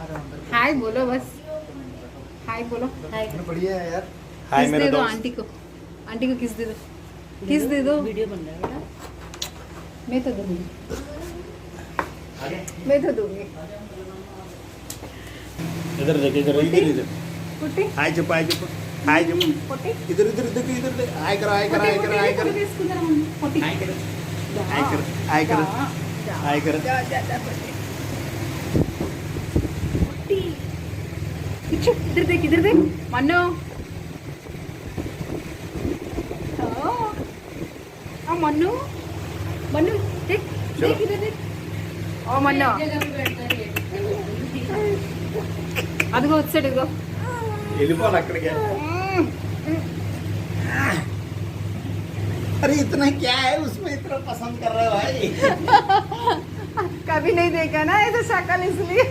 हाय बोलो बस हाय बोलो हाय बढ़िया है यार हाय मेरे दो आंटी को आंटी को किस दे दो किस दे दो वीडियो बन रहा है बेटा मैं तो दूँगी मैं तो दूँगी इधर देख इधर इधर इधर कुट्टी हाय चुप हाय चुप हाय चुप कुट्टी इधर इधर देखो इधर देख हाय कर हाय कर हाय कर हाय कर हाय कर हाय कर हाय कर हाय कर इधर देख इधर देख मन्नो ओ आ मन्नू मन्नू देख देख इधर देख ओ मन्नो అదిగో వచ్చాడు ఇదిగో వెళ్ళిపోవాలి అక్కడికి अरे इतना क्या है उसमें इतना पसंद कर रहे हो भाई कभी नहीं देखा ना ऐसा शक्ल इसलिए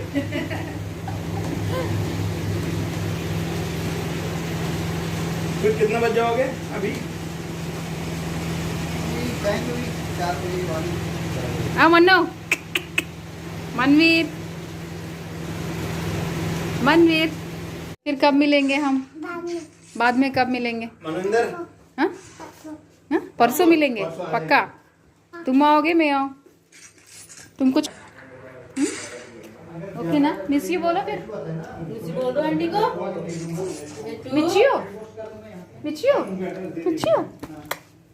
फिर कितने बजे जाओगे अभी? बैंक भी चार बजे वाली हाँ मन्नो। मनवीर। मनवीर फिर कब मिलेंगे हम? बाद में कब मिलेंगे? मनिंदर हाँ? हाँ? परसों मिलेंगे? पक्का? तुम आओगे मैं आओ तुम कुछ हम्म? ओके ना? मिस यू बोलो फिर। मुझे बोल दो आंटी को। मिचियो मिचियो मिचियो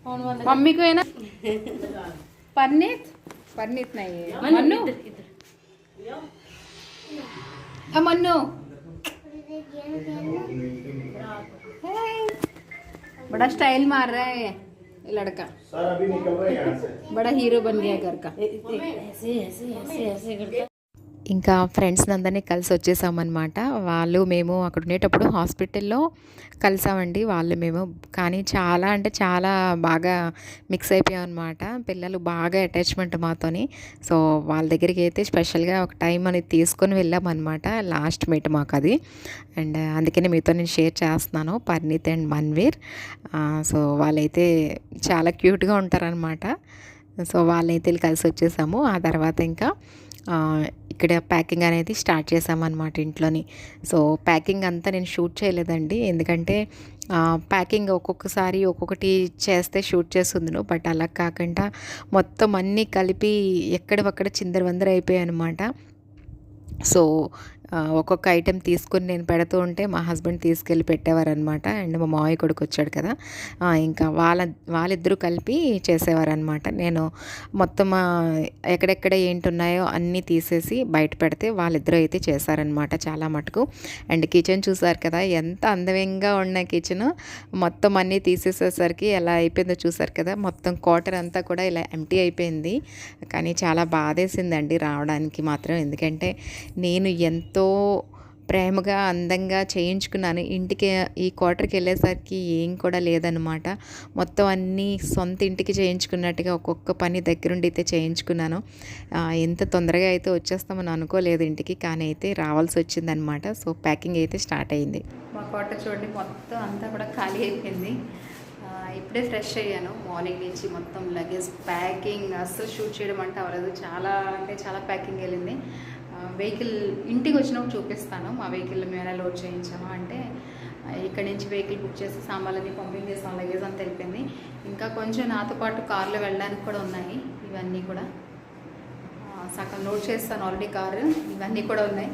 कौन मम्मी को है ना परनीत परनीत नहीं है मन्नू हाँ, मन्नू बड़ा स्टाइल मार रहा है ये लड़का। सर अभी निकल रहे हैं यहाँ से। बड़ा हीरो बन गया घर का। ऐसे ऐसे ऐसे ऐसे करके ఇంకా ఫ్రెండ్స్ అందరినీ కలిసి వచ్చేసామన్నమాట వాళ్ళు మేము అక్కడ ఉండేటప్పుడు హాస్పిటల్లో కలిసామండి. వాళ్ళు మేము కానీ చాలా అంటే చాలా బాగా మిక్స్ అయిపోయాం అనమాట పిల్లలు బాగా అటాచ్మెంట్ మాతోని. సో వాళ్ళ దగ్గరికి అయితే స్పెషల్గా ఒక టైం అనేది తీసుకొని వెళ్ళామన్నమాట లాస్ట్ మీట్ మాకు అది అండ్ అందుకని మీతో నేను షేర్ చేస్తున్నాను. పర్నీత్ అండ్ మన్వీర్. సో వాళ్ళైతే చాలా క్యూట్గా ఉంటారనమాట సో వాళ్ళైతే కలిసి వచ్చేసాము ఆ తర్వాత ఇంకా ఇక్కడ ప్యాకింగ్ అనేది స్టార్ట్ చేసామన్నమాట ఇంట్లోని. సో ప్యాకింగ్ అంతా నేను షూట్ చేయలేదండి. ఎందుకంటే ప్యాకింగ్ ఒక్కొక్కసారి ఒక్కొక్కటి చేస్తే షూట్ చేస్తుంది బట్ అలా కాకుండా మొత్తం అన్నీ కలిపి ఎక్కడవక్కడ చిందరవందర అయిపోయాయి అనమాట సో ఒక్కొక్క ఐటెం తీసుకొని నేను పెడుతూ ఉంటే మా హస్బెండ్ తీసుకెళ్ళి పెట్టేవారనమాట అండ్ మా మావయ్య కొడుకు వచ్చాడు కదా. ఇంకా వాళ్ళ వాళ్ళిద్దరూ కలిపి చేసేవారనమాట నేను మొత్తం ఎక్కడెక్కడ ఏంటి ఉన్నాయో అన్నీ తీసేసి బయట పెడితే వాళ్ళిద్దరూ అయితే చేశారనమాట చాలా మటుకు. అండ్ కిచెన్ చూసారు కదా ఎంత అందమంగా ఉన్న కిచెన్ మొత్తం అన్నీ తీసేసేసరికి ఎలా అయిపోయిందో చూసారు కదా. మొత్తం క్వార్టర్ అంతా కూడా ఇలా ఎంటీ అయిపోయింది. కానీ చాలా బాధేసిందండి రావడానికి మాత్రం. ఎందుకంటే నేను ఎంత ఎంతో ప్రేమగా అందంగా చేయించుకున్నాను. ఇంటికి ఈ క్వార్టర్కి వెళ్ళేసరికి ఏం కూడా లేదనమాట మొత్తం అన్నీ సొంత ఇంటికి చేయించుకున్నట్టుగా ఒక్కొక్క పని దగ్గరుండి అయితే చేయించుకున్నాను. ఎంత తొందరగా అయితే వచ్చేస్తామని అనుకోలేదు ఇంటికి కానీ అయితే రావాల్సి వచ్చిందనమాట సో ప్యాకింగ్ అయితే స్టార్ట్ అయింది. మా క్వార్టర్ చూడండి మొత్తం అంతా కూడా ఖాళీ అయిపోయింది. ఇప్పుడే ఫ్రెష్ అయ్యాను. మార్నింగ్ నుంచి మొత్తం లగేజ్ ప్యాకింగ్ అస్సలు షూట్ చేయడం అంటే అవ్వలేదు. చాలా అంటే చాలా ప్యాకింగ్ వెళ్ళింది. వెహికల్ ఇంటికి వచ్చినప్పుడు చూపిస్తాను. మా వెహికల్ మేము ఎలా లోడ్ చేయించాము అంటే ఇక్కడ ఇక్కడి నుంచి వెహికల్ బుక్ చేసి సామాన్లన్నీ పంపించేసాం లగేజ్ అని తెలిపింది ఇంకా కొంచెం నాతో పాటు కార్లో వెళ్ళడానికి కూడా ఉన్నాయి. ఇవన్నీ కూడా. సగం లోడ్ చేస్తాను ఆల్రెడీ కారు. ఇవన్నీ కూడా ఉన్నాయి.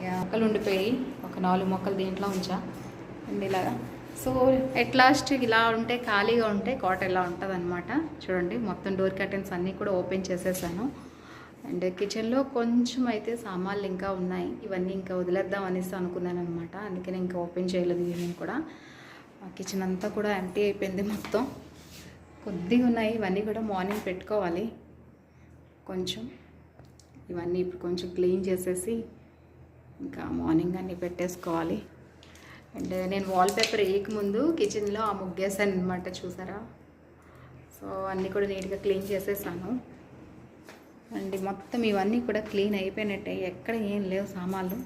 ఇక మొక్కలు ఉండిపోయి ఒక నాలుగు మొక్కలు దీంట్లో ఉంచా. అండ్ ఇలాగా సో ఎట్ లాస్ట్ ఇలా ఉంటే ఖాళీగా ఉంటే కోట ఇలా ఉంటుంది చూడండి మొత్తం డోర్ కర్టెన్స్ అన్నీ కూడా ఓపెన్ చేసేసాను. అండ్ కిచెన్లో కొంచెం అయితే సామాన్లు ఇంకా ఉన్నాయి. ఇవన్నీ ఇంకా వదిలేద్దాం అనేసి అనుకున్నాను అనమాట అందుకని ఇంకా ఓపెన్ చేయలేదు ఈవినింగ్ కూడా. కిచెన్ అంతా కూడా ఎంటీ అయిపోయింది మొత్తం. కొద్దిగా ఉన్నాయి. ఇవన్నీ కూడా మార్నింగ్ పెట్టుకోవాలి. కొంచెం ఇవన్నీ ఇప్పుడు కొంచెం క్లీన్ చేసేసి ఇంకా మార్నింగ్ అన్నీ పెట్టేసుకోవాలి. అండ్ నేను వాల్ పేపర్ వేయకముందు కిచెన్లో ఆ ముగ్గేసాను అనమాట చూసారా? సో అన్నీ కూడా నీట్గా క్లీన్ చేసేసాను. అండి మొత్తం ఇవన్నీ కూడా క్లీన్ అయిపోయినట్టే. ఎక్కడ ఏం లేవు సామాన్లు.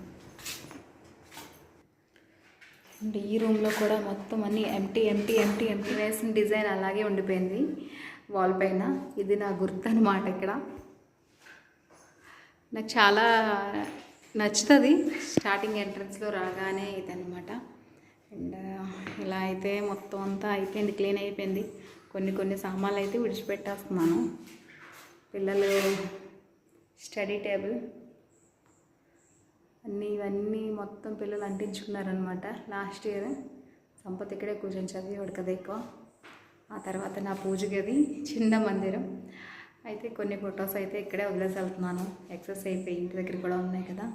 అండ్ ఈ రూమ్లో కూడా మొత్తం అన్నీ ఎంటీ ఎంటీ ఎంటీ ఎంటీ వేసిన డిజైన్ అలాగే ఉండిపోయింది వాల్ పైన. ఇది నా గుర్తు అనమాట ఇక్కడ. నాకు చాలా నచ్చుతుంది. స్టార్టింగ్ ఎంట్రన్స్లో రాగానే ఇదనమాట అండ్ ఇలా అయితే మొత్తం అంతా అయిపోయింది క్లీన్ అయిపోయింది. కొన్ని కొన్ని సామాన్లు అయితే విడిచిపెట్టేస్తున్నాను. పిల్లలు స్టడీ టేబుల్ అన్నీ ఇవన్నీ మొత్తం పిల్లలు అంటించుకున్నారనమాట లాస్ట్ ఇయర్ సంపత్ ఇక్కడే కూర్చొని చదివాడు కదా ఎక్కువ. ఆ తర్వాత నా పూజ గది చిన్న మందిరం. అయితే కొన్ని ఫొటోస్ అయితే ఇక్కడే వదిలేసి వెళ్తున్నాను ఎక్సెస్ అయిపోయి ఇంటి దగ్గర కూడా ఉన్నాయి కదా.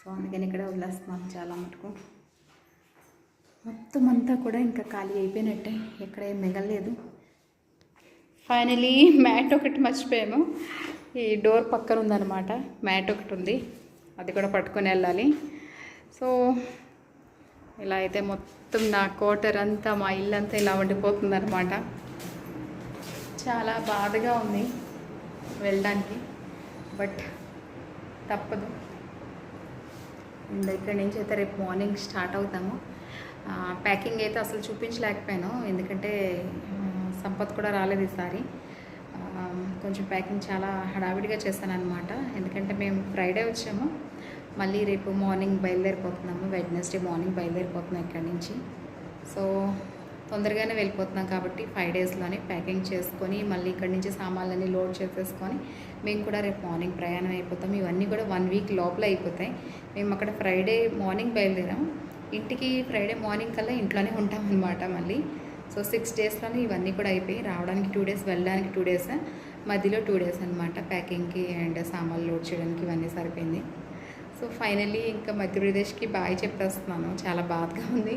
సో అందుకని ఇక్కడే వదిలేస్తున్నాను చాలా మటుకు. మొత్తం అంతా కూడా ఇంకా ఖాళీ అయిపోయినట్టే. ఎక్కడ ఏం మిగలలేదు. ఫైనలీ మ్యాట్ ఒకటి మర్చిపోయాము. ఈ డోర్ పక్కన ఉందన్నమాట. మ్యాట్ ఒకటి ఉంది. అది కూడా పట్టుకొని వెళ్ళాలి. సో ఇలా అయితే మొత్తం నా కోటర్ అంతా మా ఇల్లు అంతా ఇలా వండిపోతుందన్నమాట చాలా బాధగా ఉంది వెళ్ళడానికి. బట్ తప్పదు. అండ్ నుంచి అయితే రేపు మార్నింగ్ స్టార్ట్ అవుతాము. ప్యాకింగ్ అయితే అసలు చూపించలేకపోయాను. ఎందుకంటే సంపత్ కూడా రాలేదు ఈసారి. కొంచెం ప్యాకింగ్ చాలా హడావిడిగా చేశాను అనమాట ఎందుకంటే మేము ఫ్రైడే వచ్చాము. మళ్ళీ రేపు మార్నింగ్ బయలుదేరిపోతున్నాము. వెడ్నెస్డే మార్నింగ్ బయలుదేరిపోతున్నాం ఇక్కడి నుంచి. సో తొందరగానే వెళ్ళిపోతున్నాం కాబట్టి ఫైవ్ డేస్లోనే ప్యాకింగ్ చేసుకొని మళ్ళీ ఇక్కడి నుంచి సామాన్లన్నీ లోడ్ చేసేసుకొని మేము కూడా రేపు మార్నింగ్ ప్రయాణం అయిపోతాం. ఇవన్నీ కూడా వన్ వీక్ లోపల అయిపోతాయి. మేము అక్కడ ఫ్రైడే మార్నింగ్ బయలుదేరాం. ఇంటికి ఫ్రైడే మార్నింగ్ కల్లా ఇంట్లోనే ఉంటాం అనమాట మళ్ళీ. సో సిక్స్ డేస్లోనే ఇవన్నీ కూడా అయిపోయి రావడానికి టూ డేస్ వెళ్ళడానికి టూ డేస్ మధ్యలో టూ డేస్ అనమాట ప్యాకింగ్కి అండ్ సామాన్లు లోడ్ చేయడానికి ఇవన్నీ సరిపోయింది. సో ఫైనల్లీ ఇంకా మధ్యప్రదేశ్కి బాయ్ చెప్పేస్తున్నాను. చాలా బాధగా ఉంది.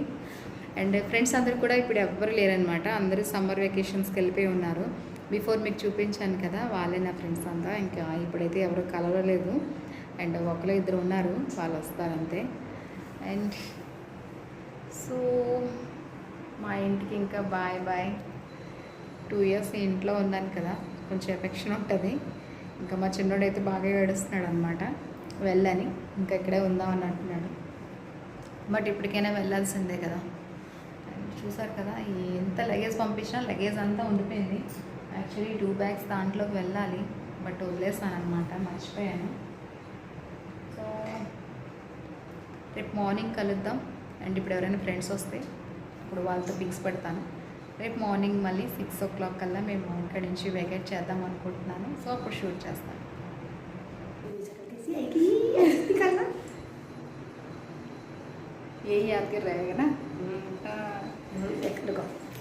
అండ్ ఫ్రెండ్స్ అందరూ కూడా ఇప్పుడు ఎవ్వరు లేరనమాట అందరూ సమ్మర్ వెకేషన్స్కి వెళ్ళిపోయి ఉన్నారు. బిఫోర్ మీకు చూపించాను కదా వాళ్ళే నా ఫ్రెండ్స్ అంతా. ఇంకా ఇప్పుడైతే ఎవరు కలవలేదు. అండ్ ఒకరు ఇద్దరు ఉన్నారు వాళ్ళు వస్తారంతే అండ్ సో మా ఇంటికి ఇంకా బాయ్ బాయ్ టూ ఇయర్స్ ఇంట్లో ఉన్నాను కదా కొంచెం ఎఫెక్షన్ ఉంటుంది. ఇంకా మా చిన్నోడైతే బాగా ఏడుస్తున్నాడు అనమాట వెళ్ళని ఇంకా ఇక్కడే ఉందామని అంటున్నాడు. బట్ ఇప్పటికైనా వెళ్ళాల్సిందే కదా. చూసారు కదా ఎంత లగేజ్ పంపించినా లగేజ్ అంతా ఉండిపోయింది. యాక్చువల్లీ టూ బ్యాగ్స్ దాంట్లోకి వెళ్ళాలి బట్ వదిలేసాను అనమాట మర్చిపోయాను. సో రేపు మార్నింగ్ కలుద్దాం. అండ్ ఇప్పుడు ఎవరైనా ఫ్రెండ్స్ వస్తే ఇప్పుడు వాళ్ళతో పిక్స్ పెడతాను రేపు మార్నింగ్ మళ్ళీ సిక్స్ ఓ క్లాక్ కల్లా మేము ఇక్కడి నుంచి వెకేట్ చేద్దాం అనుకుంటున్నాను సో అప్పుడు షూట్ చేస్తాను यही याद कर रहेगा ना हाँ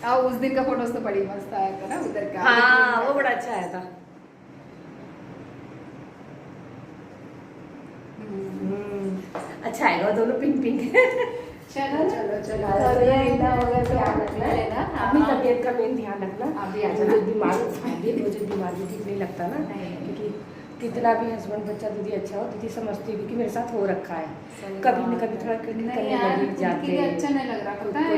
हाँ उस दिन का फोटोज तो बड़ी मस्त आया था ना उधर का हाँ वो बड़ा अच्छा आया था हम्म। अच्छा आएगा वो दोनों पिंक पिंक चलो चलो चलो। अपनी तबीयत का मेन ध्यान रखना। अभी आ जाना। बीमार अभी मुझे बीमार भी ठीक नहीं लगता ना। क्योंकि कितना भी हस्बैंड बच्चा दीदी अच्छा हो दीदी समझती है क्योंकि मेरे साथ हो रखा है। कभी न कभी थोड़ा करने लग जाते हैं। अच्छा नहीं लग रहा पता है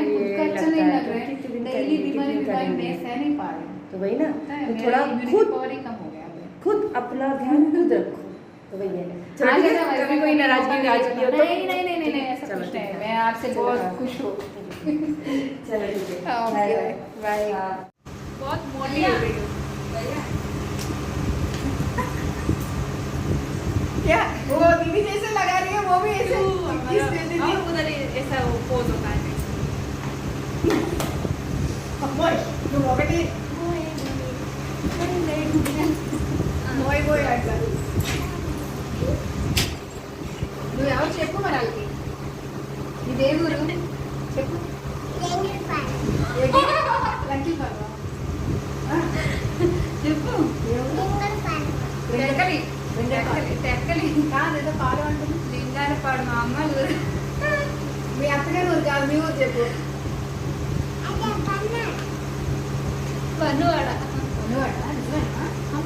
अच्छा नहीं लग रहा कि है डेली बीमारी बीमारी। मैं सह नहीं पा रही तो वही ना तो थोड़ा खुद power ही कम हो गया है खुद अपना ध्यान खुद रखो। तो वही है। चलो ठीक है कभी कोई नाराज़गी नाराज़गी हो तो नहीं नहीं नहीं नहीं ऐसा कुछ नहीं मैं आपसे बहुत हाँ। खुश हूँ। चलो ठीक है। हाँ, बाय। बाय। हाँ। बहुत मोटी हो गई क्या? वो दीदी जैसे लगा रही है वो भी ऐसे इस दीदी उधर ऐसा वो पोज होता है Boy, you already. Boy, boy, boy, boy, boy, boy, boy, boy, boy, boy, boy, boy, boy, boy, boy, boy, boy, ఎవరు చెప్పు మరి వాళ్ళకి. ఇదే ఊరు చెప్పు. చెప్పు. టెక్కలి టెక్కలి కాదు ఏదో పాలు అంటుంది. లింగాల పాడు మా అమ్మ ఊరు. మీ అత్తగారి ఊరు కాదు మీ ఊరు చెప్పు. పన్నువాడ. పన్నువాడ?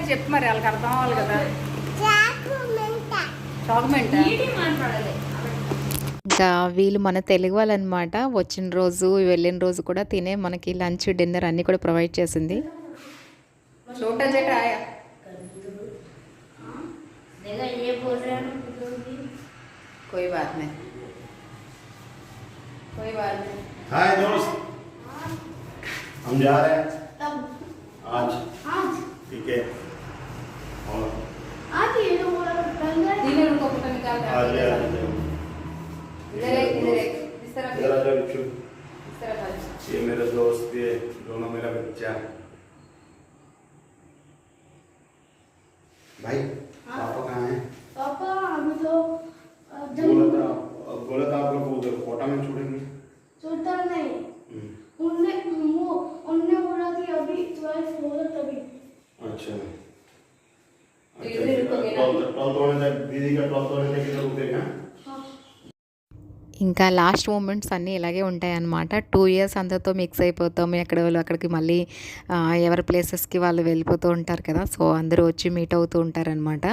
లాంగ్వేజ్ చెప్పు మరి వాళ్ళకి అర్థం అవ్వాలి కదా చాక్మెంట్ ఏంటి మాట్లాడాలి ఇంకా వీళ్ళు మన తెలుగు వాళ్ళు అనమాట వచ్చిన రోజు వెళ్ళిన రోజు కూడా తినే మనకి లంచ్ డిన్నర్ అన్నీ కూడా ప్రొవైడ్ చేసింది छोटा जेठा आया देखा ये बोल रहे हैं कोई बात नहीं कोई बात नहीं हाय दोस्त हम जा रहे हैं आज ठीक है आज ये तो बोला बंदर धीरे रुको फ़ोटो निकाल रहा है आज इधर एक इधर एक इस तरफ़ इधर आ बच्चों इस तरफ़ आ ये मेरा दोस्त ये दोनों मेरा बच्चा। भाई ఇంకా లాస్ట్ మూమెంట్స్ అన్నీ ఇలాగే ఉంటాయన్నమాట. టూ ఇయర్స్ అందరితో మిక్స్ అయిపోతాం ఎక్కడ వాళ్ళు అక్కడికి మళ్ళీ ఎవరి ప్లేసెస్కి వాళ్ళు వెళ్ళిపోతూ ఉంటారు కదా. సో అందరూ వచ్చి మీట్ అవుతూ ఉంటారనమాట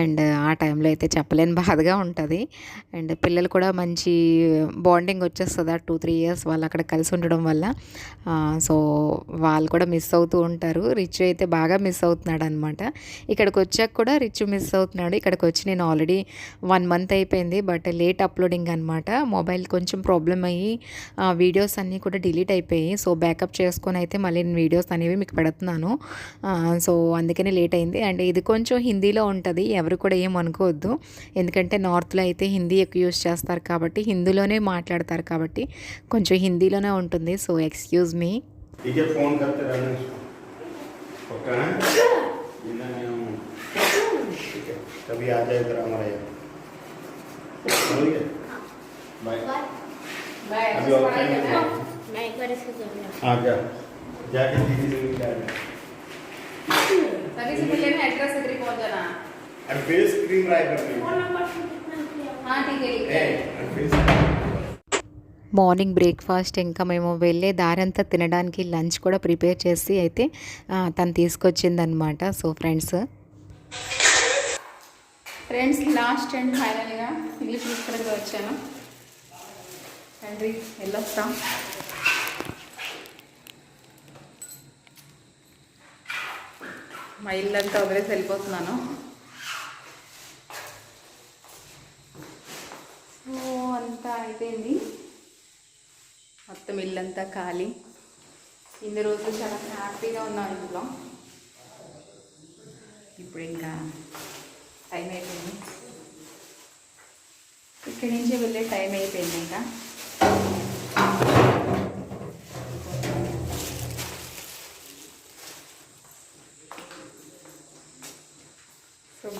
అండ్ ఆ టైంలో అయితే చెప్పలేని బాధగా ఉంటుంది. అండ్ పిల్లలు కూడా మంచి బాండింగ్ వచ్చేస్తుంది ఆ టూ త్రీ ఇయర్స్ వాళ్ళు అక్కడ కలిసి ఉండడం వల్ల. సో వాళ్ళు కూడా మిస్ అవుతూ ఉంటారు. రిచ్ అయితే బాగా మిస్ అవుతున్నాడు అనమాట ఇక్కడికి వచ్చాక కూడా రిచ్ మిస్ అవుతున్నాడు. ఇక్కడికి వచ్చి నేను ఆల్రెడీ వన్ మంత్ అయిపోయింది. బట్ లేట్ అప్లోడింగ్ అనమాట మొబైల్ కొంచెం ప్రాబ్లం అయ్యి ఆ, వీడియోస్ అన్నీ కూడా డిలీట్ అయిపోయాయి సో బ్యాకప్ చేసుకొని అయితే మళ్ళీ నేను వీడియోస్ అనేవి మీకు పెడుతున్నాను ఆ, సో అందుకని లేట్ అయింది అండ్ ఇది కొంచెం హిందీలో ఉంటుంది ఎవరు కూడా ఏం అనుకోవద్దు ఎందుకంటే నార్త్లో అయితే హిందీ ఎక్కువ యూస్ చేస్తారు కాబట్టి హిందీలోనే మాట్లాడతారు కాబట్టి కొంచెం హిందీలోనే ఉంటుంది సో ఎక్స్క్యూజ్ మీ ठीक है फोन करते रहना इसको पक्का है जिंदा मैं हूँ ठीक है कभी आ जाए इधर हमारे यहाँ समझ गए बाय बाय अभी और टाइम नहीं है। मैं एक बार इसको कर हाँ जा जाके दीदी से मिल जाएगा सभी से मिलने में एड्रेस इधर ही पहुंच जाना अरे फेस क्रीम राय करते फोन हैं नंबर से कितना किया हाँ ठीक है लिख ए, लिया। अरे फेस మార్నింగ్ బ్రేక్ఫాస్ట్ ఇంకా మేము వెళ్ళే దారంతా తినడానికి లంచ్ కూడా ప్రిపేర్ చేసి అయితే ఆ, తను తీసుకొచ్చిందనమాట so friends friends last and ఫైనల్గా ఇంగ్లీష్ తీసుకురంగా వచ్చాను తండ్రి వెళ్ళొస్తాం. మా ఇల్లంతా వదిలేసి వెళ్ళిపోతున్నాను. ఓ అంతా అయిపోయింది. మొత్తం ఇల్లంతా ఖాళీ. ఇన్ని రోజులు చాలా హ్యాపీగా ఉన్నాను ఇంట్లో. ఇప్పుడు ఇంకా టైం అయిపోయింది. ఇక్కడి నుంచి వెళ్ళే టైం అయిపోయింది ఇంకా.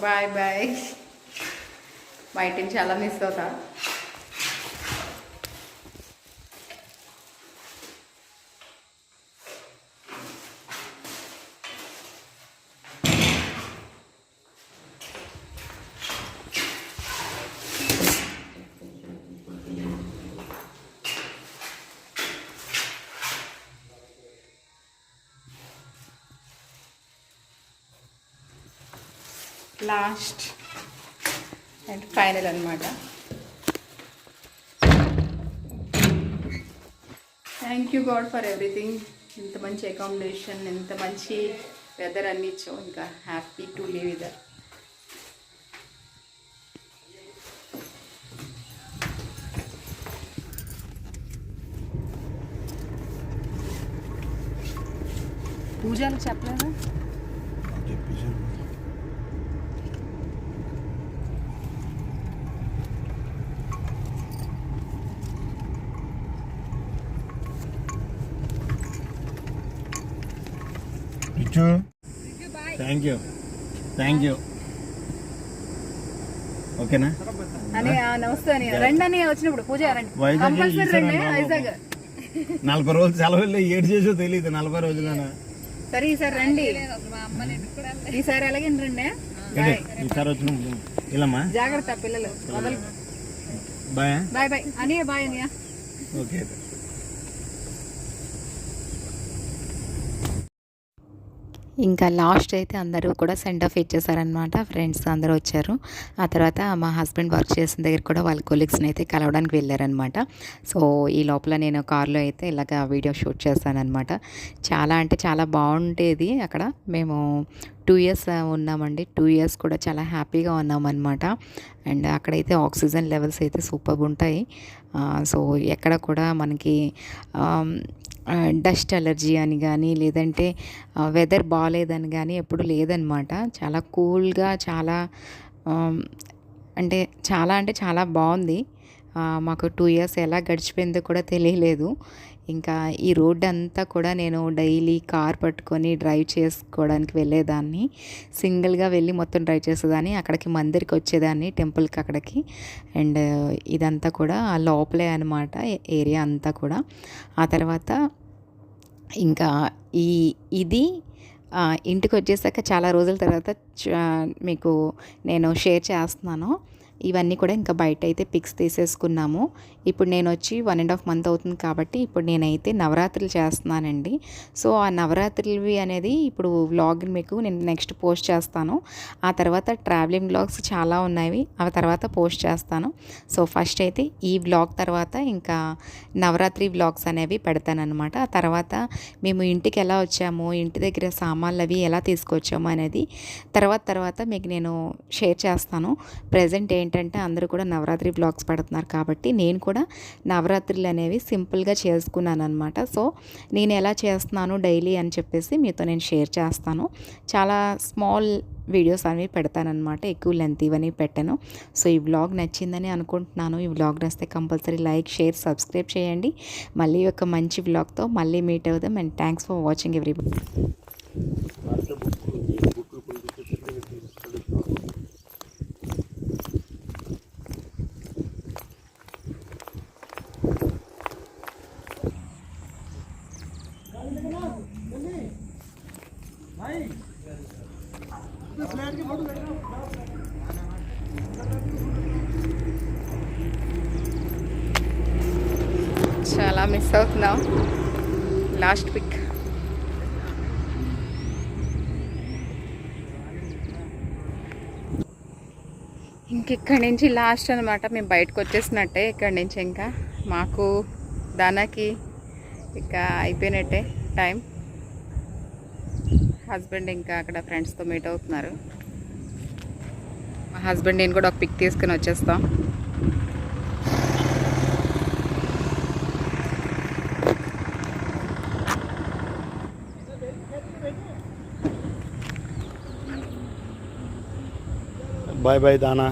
బాయ్ బాయ్ మా చాలా మిస్ అవుతా. లాస్ట్ అండ్ ఫైనల్ అనమాట thank you God for everything ఇంత మంచి అకామిడేషన్ ఎంత మంచి వెదర్ అన్ని ఇచ్చావు. ఇంకా హ్యాపీ టు లివ్ ఇదర్ పూజలు చెప్పలేదా? పిచ్చు థ్యాంక్ యూ థ్యాంక్ యూ ఓకేనా నమస్తే రండి వచ్చినప్పుడు పూజ వైజాగ్ నలభై రోజులు సెలవుల్లో ఏడు చేసో తెలియదు నలభై రోజులనా? సరే ఈసారి రండి. ఈసారి అలాగే రండి ఈసారి ఇల్లమ్మా జాగ్రత్త పిల్లలు. బాయ్ బాయ్ బాయ్ అనియా బాయ్ అనియా ఓకే ఇంకా లాస్ట్ అయితే అందరూ కూడా సెండ్ ఆఫ్ ఇచ్చేసారనమాట ఫ్రెండ్స్ అందరూ వచ్చారు. ఆ తర్వాత మా హస్బెండ్ వర్క్ చేసిన దగ్గర కూడా వాళ్ళ కొలీగ్స్ని అయితే కలవడానికి వెళ్ళారనమాట సో ఈ లోపల నేను కార్లో అయితే ఇలాగ వీడియో షూట్ చేస్తానన్నమాట చాలా అంటే చాలా బాగుండేది అక్కడ. మేము టూ ఇయర్స్ ఉన్నామండి. టూ ఇయర్స్ కూడా చాలా హ్యాపీగా ఉన్నామన్నమాట. అండ్ అక్కడైతే ఆక్సిజన్ లెవెల్స్ అయితే సూపర్గా ఉంటాయి. సో ఎక్కడ కూడా మనకి డస్ట్ అలర్జీ అని కానీ లేదంటే వెదర్ బాగాలేదని కానీ ఎప్పుడు లేదనమాట చాలా కూల్గా చాలా అంటే చాలా అంటే చాలా బాగుంది మాకు టూ ఇయర్స్ ఎలా గడిచిపోయిందో కూడా తెలియలేదు. ఇంకా ఈ రోడ్ అంతా కూడా నేను డైలీ కార్ పట్టుకొని డ్రైవ్ చేసుకోవడానికి వెళ్ళేదాన్ని. సింగిల్గా వెళ్ళి మొత్తం డ్రైవ్ చేసేదాన్ని. అక్కడికి మందిరికి వచ్చేదాన్ని టెంపుల్కి అక్కడికి. అండ్ ఇదంతా కూడా ఆ లోపలే అనమాట ఏరియా అంతా కూడా. ఆ తర్వాత ఇంకా ఈ ఇది ఇంటికి వచ్చేసాక చాలా రోజుల తర్వాత చ- మీకు నేను షేర్ చేస్తున్నాను. ఇవన్నీ కూడా ఇంకా బయట అయితే పిక్స్ తీసేసుకున్నాము. ఇప్పుడు నేను వచ్చి వన్ అండ్ హాఫ్ మంత్ అవుతుంది కాబట్టి ఇప్పుడు నేనైతే నవరాత్రులు చేస్తున్నానండి. సో ఆ నవరాత్రులవి అనేది ఇప్పుడు వ్లాగ్ మీకు నేను నెక్స్ట్ పోస్ట్ చేస్తాను. ఆ తర్వాత ట్రావెలింగ్ వ్లాగ్స్ చాలా ఉన్నాయి. ఆ తర్వాత పోస్ట్ చేస్తాను. సో ఫస్ట్ అయితే ఈ వ్లాగ్ తర్వాత ఇంకా నవరాత్రి వ్లాగ్స్ అనేవి పెడతాననమాట ఆ తర్వాత మేము ఇంటికి ఎలా వచ్చాము ఇంటి దగ్గర సామాన్లు అవి ఎలా తీసుకొచ్చాము అనేది తర్వాత తర్వాత మీకు నేను షేర్ చేస్తాను. ప్రజెంట్ ఏంటంటే అందరూ కూడా నవరాత్రి బ్లాగ్స్ పెడుతున్నారు కాబట్టి నేను కూడా నవరాత్రులు అనేవి సింపుల్గా చేసుకున్నాను అనమాట సో నేను ఎలా చేస్తున్నాను డైలీ అని చెప్పేసి మీతో నేను షేర్ చేస్తాను. చాలా స్మాల్ వీడియోస్ అనేవి పెడతానమాట ఎక్కువ లెంత్ ఇవన్నీ పెట్టాను. సో ఈ వ్లాగ్ నచ్చిందని అనుకుంటున్నాను. ఈ వ్లాగ్ నచ్చితే కంపల్సరీ లైక్ షేర్ సబ్స్క్రైబ్ చేయండి. మళ్ళీ ఒక మంచి వ్లాగ్తో మళ్ళీ మీట్ అవుదాం. And thanks for watching every చాలా మిస్ అవుతున్నాం. లాస్ట్ పిక్ ఇంకెక్కడి నుంచి లాస్ట్ అనమాట మేము బయటకు వచ్చేసినట్టే ఇక్కడి నుంచి ఇంకా. మాకు దానాకి ఇక అయిపోయినట్టే టైం హస్బెండ్ ఇంకా అక్కడ ఫ్రెండ్స్తో మీట్ అవుతున్నారు. మా హస్బెండ్ నేను కూడా ఒక పిక్ తీసుకుని వచ్చేస్తాం. బాయ్ బాయ్ దానా.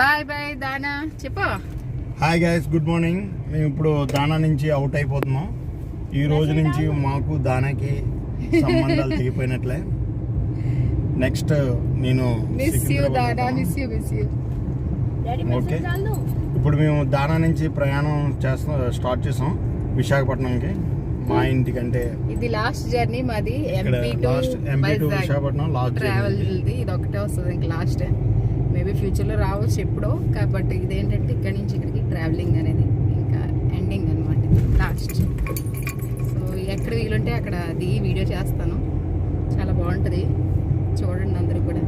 బాయ్ బాయ్ దానా చెప్పు. హాయ్ గైస్ గుడ్ మార్నింగ్ మేము ఇప్పుడు దానా నుంచి అవుట్ అయిపోతున్నాం. ఈ రోజు నుంచి మాకు దానాకి సంబంధాలు తెగిపోయినట్లే. నెక్స్ట్ నేను ఓకే ఇప్పుడు మేము దానా నుంచి ప్రయాణం చేస్తాం స్టార్ట్ చేసాం విశాఖపట్నంకి. మా ఇంటికంటే ఇది లాస్ట్ జర్నీ మాది MP to Visakhapatnam last travel ఇది ఒకటే వస్తుంది ఇంకా లాస్ట్ మేబీ ఫ్యూచర్లో రావచ్చు ఎప్పుడో కాబట్టి ఇదేంటంటే ఇక్కడి నుంచి ఇక్కడికి ట్రావెలింగ్ అనేది ఇంకా ఎండింగ్ అనమాట లాస్ట్ ఎక్కడ వీలుంటే అక్కడ దిగి వీడియో చేస్తాను. చాలా బాగుంటుంది. చూడండి అందరూ కూడా.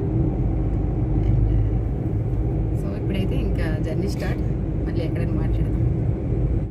Uh, సో ఇప్పుడైతే ఇంకా జర్నీ స్టార్ట్. మళ్ళీ ఎక్కడైనా మాట్లాడదాం.